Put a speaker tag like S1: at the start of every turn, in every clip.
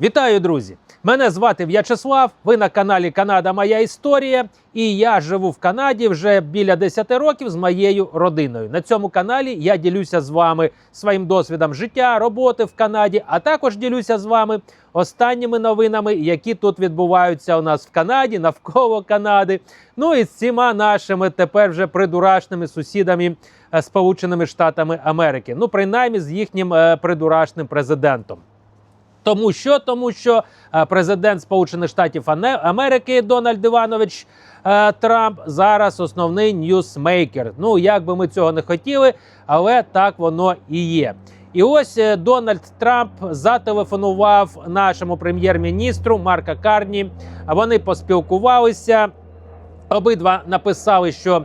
S1: Вітаю, друзі! Мене звати В'ячеслав. Ви на каналі Канада Моя Історія. І я живу в Канаді вже біля 10 років з моєю родиною. На цьому каналі я ділюся з вами своїм досвідом життя, роботи в Канаді, а також ділюся з вами останніми новинами, які тут відбуваються у нас в Канаді, навколо Канади. Ну і з цими нашими тепер вже придурашними сусідами е, Сполученими Штатами Америки. Ну, принаймні з їхнім е, придурашним президентом. Тому що тому що е, президент Сполучених Штатів Америки Дональд Іванович е, Трамп зараз основний ньюсмейкер. Ну як би ми цього не хотіли, але так воно і є. І ось е, Дональд Трамп зателефонував нашому прем'єр-міністру Марка Карні. Вони поспілкувалися. Обидва написали, що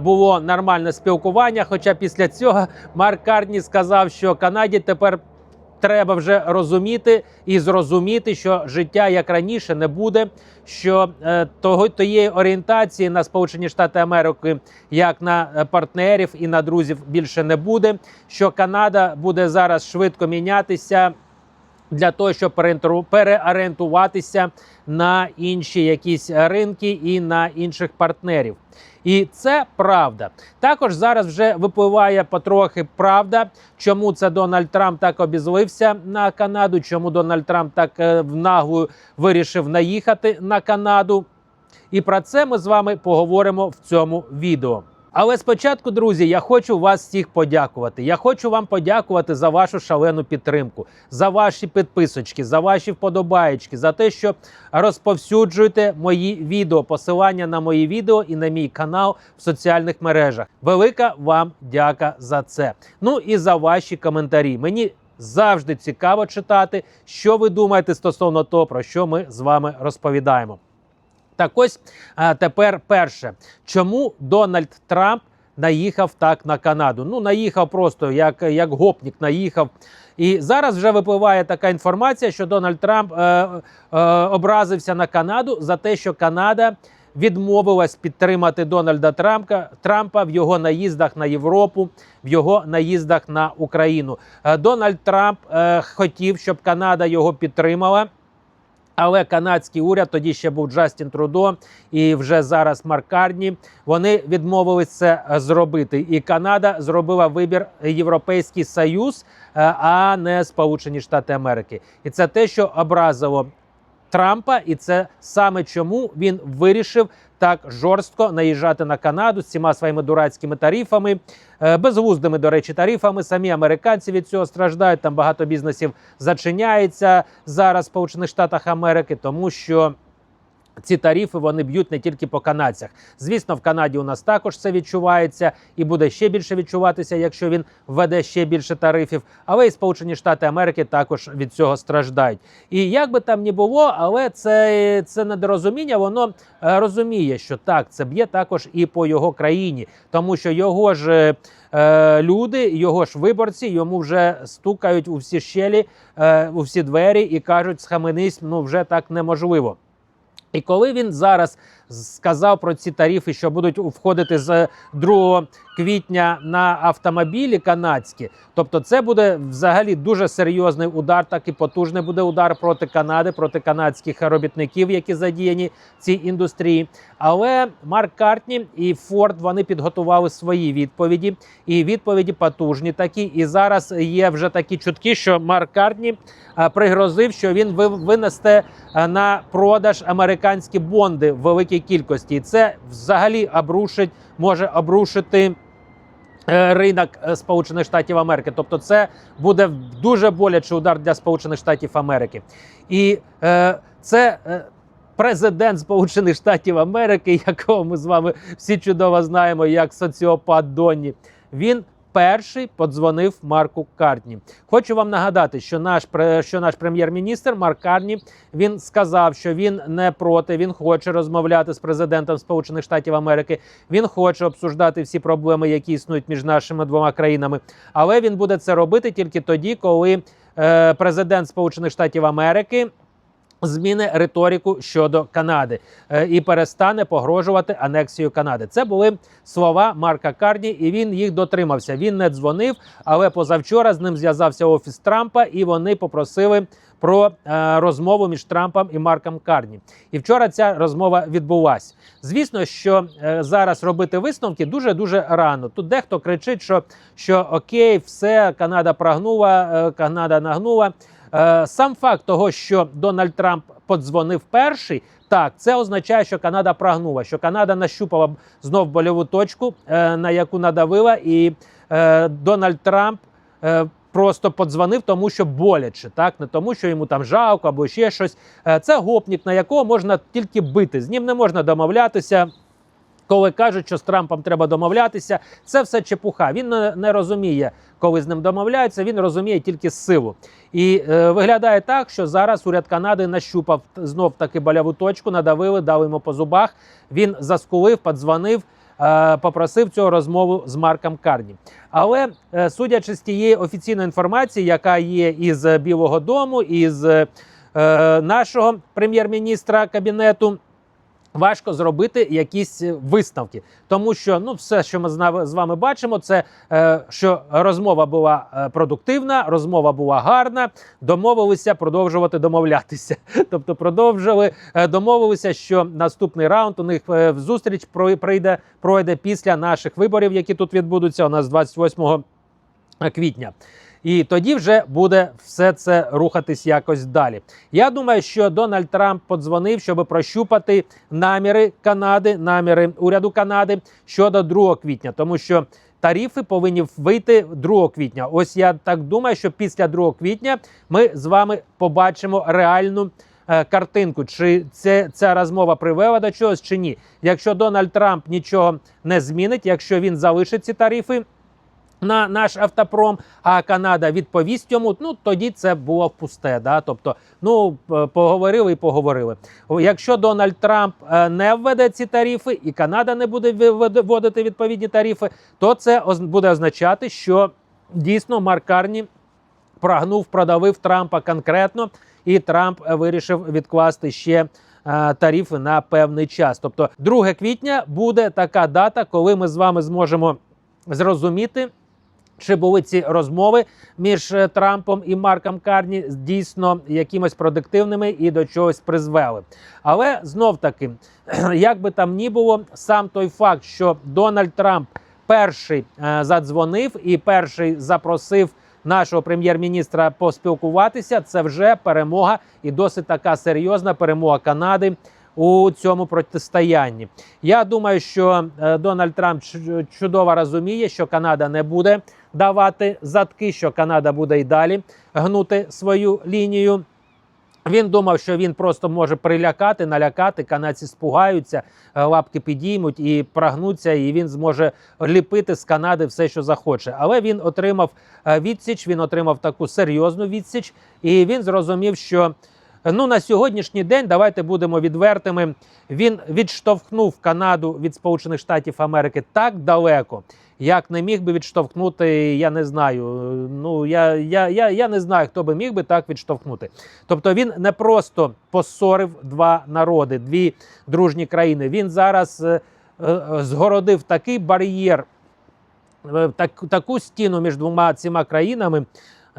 S1: було нормальне спілкування. Хоча після цього Марк Карні сказав, що Канаді тепер треба вже розуміти і зрозуміти, що життя як раніше не буде. Що е, того тієї орієнтації на Сполучені Штати Америки, як на е, партнерів і на друзів, більше не буде. Що Канада буде зараз швидко мінятися для того, щоб переорієнту- переорієнтуватися на інші якісь ринки і на інших партнерів. І це правда. Також зараз вже випливає потрохи правда, чому це Дональд Трамп так обізлився на Канаду, чому Дональд Трамп так е, в наглу вирішив наїхати на Канаду. І про це ми з вами поговоримо в цьому відео. Але спочатку, друзі, я хочу вас всіх подякувати. Я хочу вам подякувати за вашу шалену підтримку, за ваші підписочки, за ваші вподобаєчки, за те, що розповсюджуєте мої відео, посилання на мої відео і на мій канал в соціальних мережах. Велика вам дяка за це. Ну і за ваші коментарі. Мені завжди цікаво читати, що ви думаєте стосовно того, про що ми з вами розповідаємо. Так ось тепер перше, чому Дональд Трамп наїхав так на Канаду? Ну, наїхав просто як, як гопнік наїхав. І зараз вже випливає така інформація, що Дональд Трамп е, е, образився на Канаду за те, що Канада відмовилась підтримати Дональда Трампа, Трампа в його наїздах на Європу, в його наїздах на Україну. Е, Дональд Трамп е, хотів, щоб Канада його підтримала. Але канадський уряд тоді ще був Джастін Трудо, і вже зараз Марк Карні, Вони відмовились це е, зробити. І Канада зробила вибір Європейський Союз, е, а не Сполучені Штати Америки. І це те, що образило Трампа, і це саме чому він вирішив так жорстко наїжджати на Канаду з цими своїми дурацькими тарифами, е, безглуздими, до речі, тарифами. Самі американці від цього страждають. Там багато бізнесів зачиняється зараз в Сполучених Штатах Америки, тому що. Ці тарифи вони б'ють не тільки по канадцях. Звісно, в Канаді у нас також це відчувається і буде ще більше відчуватися, якщо він введе ще більше тарифів. Але і Сполучені Штати Америки також від цього страждають. І як би там ні було, але це, це недорозуміння, воно е, розуміє, що так це б'є також і по його країні, тому що його ж. е, Люди, його ж виборці, йому вже стукають у всі щелі, е, у всі двері і кажуть, схаменись, ну вже так неможливо. І коли він зараз сказав про ці тарифи, що будуть входити з 2 квітня на автомобілі канадські, тобто це буде взагалі дуже серйозний удар, так і потужний буде удар проти Канади, проти канадських робітників, які задіяні в цій індустрії. Але Марк Картні і Форд вони підготували свої відповіді, і відповіді потужні такі. І зараз є вже такі чутки, що Марк Картні е, пригрозив, що він винесте е, на продаж американські бонди в великій кількості. І це взагалі обрушить, може обрушити. е, Ринок е, Сполучених Штатів Америки, тобто, це буде дуже болячий удар для Сполучених Штатів Америки, і е, це е, президент Сполучених Штатів Америки, якого ми з вами всі чудово знаємо, як соціопат Донні. Він перший подзвонив Марку Картні. Хочу вам нагадати, що наш що наш прем'єр-міністр Марк Карні він сказав, що він не проти, він хоче розмовляти з президентом Сполучених Штатів Америки. Він хоче обсуждати всі проблеми, які існують між нашими двома країнами. Але він буде це робити тільки тоді, коли е, президент Сполучених Штатів Америки Зміни риторику щодо Канади е, і перестане погрожувати анексію Канади. Це були слова Марка Карні, і він їх дотримався. Він не дзвонив, але позавчора з ним зв'язався офіс Трампа, і вони попросили про е, розмову між Трампом і Марком Карні. І вчора ця розмова відбулася. Звісно, що е, зараз робити висновки дуже дуже рано. Тут дехто кричить, що, що окей, все, Канада прогнула, е, Канада нагнула. Е, Сам факт того, що Дональд Трамп подзвонив перший, так це означає, що Канада прогнула, що Канада нащупала знов больову точку, е, на яку надавила, і е, Дональд Трамп просто подзвонив, тому що боляче, так не тому, що йому там жалко або ще щось. Це гопнік, на якого можна тільки бити. З ним не можна домовлятися. Коли кажуть, що з Трампом треба домовлятися, це все чепуха. Він не, розуміє, коли з ним домовляються. Він розуміє тільки силу. І е, виглядає так, що зараз уряд Канади нащупав знов таки боляву точку, надавили, дали йому по зубах. Він заскулив, подзвонив. е, Попросив цю розмову з Марком Карні, але е, судячи з тієї офіційної інформації, яка є із Білого Дому, із е, нашого прем'єр-міністра кабінету, Важко зробити якісь е, висновки, тому що ну все, що ми з вами бачимо, це е, що розмова була е, продуктивна, розмова була гарна. Домовилися продовжувати домовлятися. Тобто, продовжили е, домовилися, що наступний раунд у них в зустріч про- пройде пройде після наших виборів, які тут відбудуться у нас 28 квітня. І тоді вже буде все це рухатись якось далі. Я думаю, що Дональд Трамп подзвонив, щоб прощупати наміри Канади, наміри уряду Канади щодо 2 квітня, тому що тарифи повинні вийти 2 квітня. Ось я так думаю, що після 2 квітня ми з вами побачимо реальну. е, Картинку, чи це ця розмова привела до чогось, чи ні. Якщо Дональд Трамп нічого не змінить, якщо він залишить ці тарифи, на наш автопром, а Канада відповість йому. Ну тоді це було пусте. Да? Тобто, ну поговорили і поговорили. Якщо Дональд Трамп е, не введе ці тарифи, і Канада не буде вводити відповідні тарифи, то це буде означати, що дійсно Марк Карні прагнув, продавив Трампа конкретно, і Трамп е, вирішив відкласти ще. е, Тарифи на певний час, тобто 2 квітня буде така дата, коли ми з вами зможемо зрозуміти, чи були ці розмови між е, Трампом і Марком Карні дійсно якимось продуктивними і до чогось призвели. Але знов таки, як би там ні було, сам той факт, що Дональд Трамп перший е, задзвонив і перший запросив. Нашого прем'єр-міністра поспілкуватися це вже перемога і досить така серйозна перемога Канади у цьому протистоянні. Я думаю, що е, Дональд Трамп чудово розуміє, що Канада не буде давати задки, що Канада буде й далі гнути свою лінію. Він думав, що він просто може прилякати, налякати. Канадці спугаються, е, лапки підіймуть і прогнуться, і він зможе ліпити з Канади все, що захоче. Але він отримав е, відсіч, він отримав таку серйозну відсіч, і він зрозумів, що ну на сьогоднішній день давайте будемо відвертими. Він відштовхнув Канаду від Сполучених Штатів Америки так далеко, як не міг би відштовхнути. Я не знаю. Ну я, я, я, я не знаю, хто би міг би так відштовхнути. Тобто він не просто посорив два народи, дві дружні країни. Він зараз е, е, згородив такий бар'єр, е, так, таку стіну між двома цими країнами.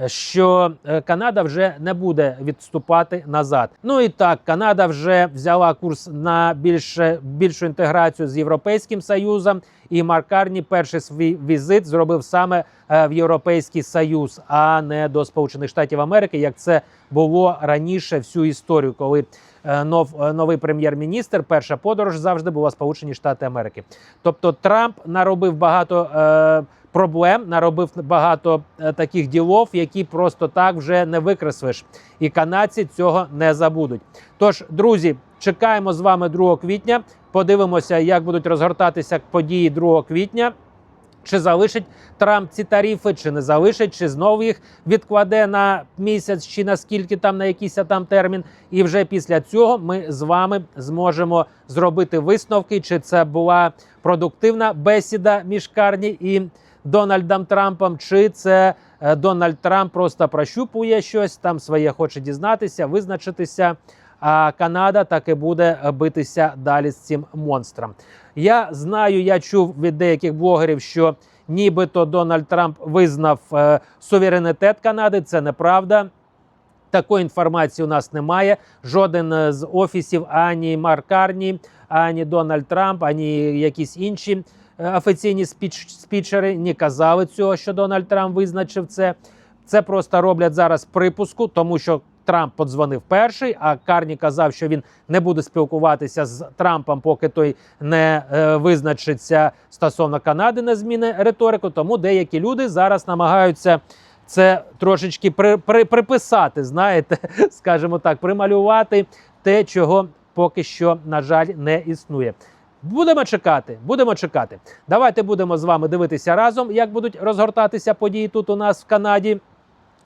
S1: Що е, Канада вже не буде відступати назад. Ну і так, Канада вже взяла курс на більше більшу інтеграцію з Європейським Союзом, і Маркарні перший свій візит зробив саме в Європейський Союз, а не до Сполучених Штатів Америки, як це було раніше всю історію, коли е, нов, е, новий прем'єр-міністр, перша подорож завжди була Сполучені Штати Америки. Тобто Трамп наробив багато е, проблем, наробив багато е, таких ділов, які просто так вже не викреслиш. І канадці цього не забудуть. Тож, друзі, чекаємо з вами 2 квітня. Подивимося, як будуть розгортатися події 2 квітня. Чи залишить Трамп ці тарифи, чи не залишить, чи знову їх відкладе на місяць, чи на скільки там на якийсь там термін. І вже після цього ми з вами зможемо зробити висновки, чи це була продуктивна бесіда між Карні і Дональдом Трампом, чи це е, Дональд Трамп просто прощупує щось там своє, хоче дізнатися, визначитися. А Канада так і буде битися далі з цим монстром. Я знаю, я чув від деяких блогерів, що нібито Дональд Трамп визнав е, суверенітет Канади. Це неправда. Такої інформації у нас немає. Жоден е, з офісів ані Марк Карні, ані Дональд Трамп, ані якісь інші е, офіційні спіч, спічери не казали цього, що Дональд Трамп визначив це. Це просто роблять зараз припуску, тому що Трамп подзвонив перший, а Карні казав, що він не буде спілкуватися з Трампом, поки той не е, визначиться стосовно Канади, не зміни риторику. Тому деякі люди зараз намагаються це трошечки при, при, приписати, знаєте, скажімо так, прималювати те, чого поки що, на жаль, не існує. Будемо чекати, будемо чекати. Давайте будемо з вами дивитися разом, як будуть розгортатися події тут у нас в Канаді.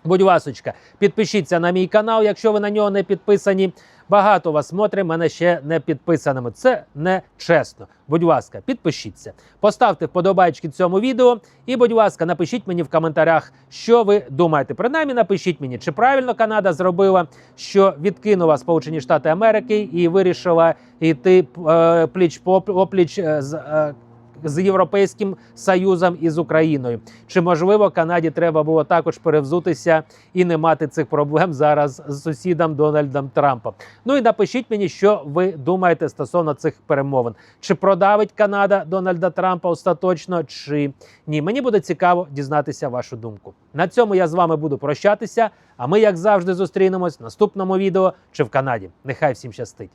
S1: Будь ласочка, підпишіться на мій канал, якщо ви на нього не підписані. Багато вас смотрить, мене ще не підписаними. Це не чесно. Будь ласка, підпишіться, поставте вподобайки цьому відео. І, будь ласка, напишіть мені в коментарях, що ви думаєте. Принаймні, напишіть мені, чи правильно Канада зробила, що відкинула Сполучені Штати Америки і вирішила йти е, пліч по опліч е, з. Е, з Європейським Союзом і з Україною. Чи можливо Канаді треба було також перевзутися і не мати цих проблем зараз з сусідом Дональдом Трампом? Ну і напишіть мені, що ви думаєте стосовно цих перемовин. Чи продавить Канада Дональда Трампа остаточно, чи ні? Мені буде цікаво дізнатися вашу думку. На цьому я з вами буду прощатися. А ми, як завжди, зустрінемось в наступному відео чи в Канаді. Нехай всім щастить!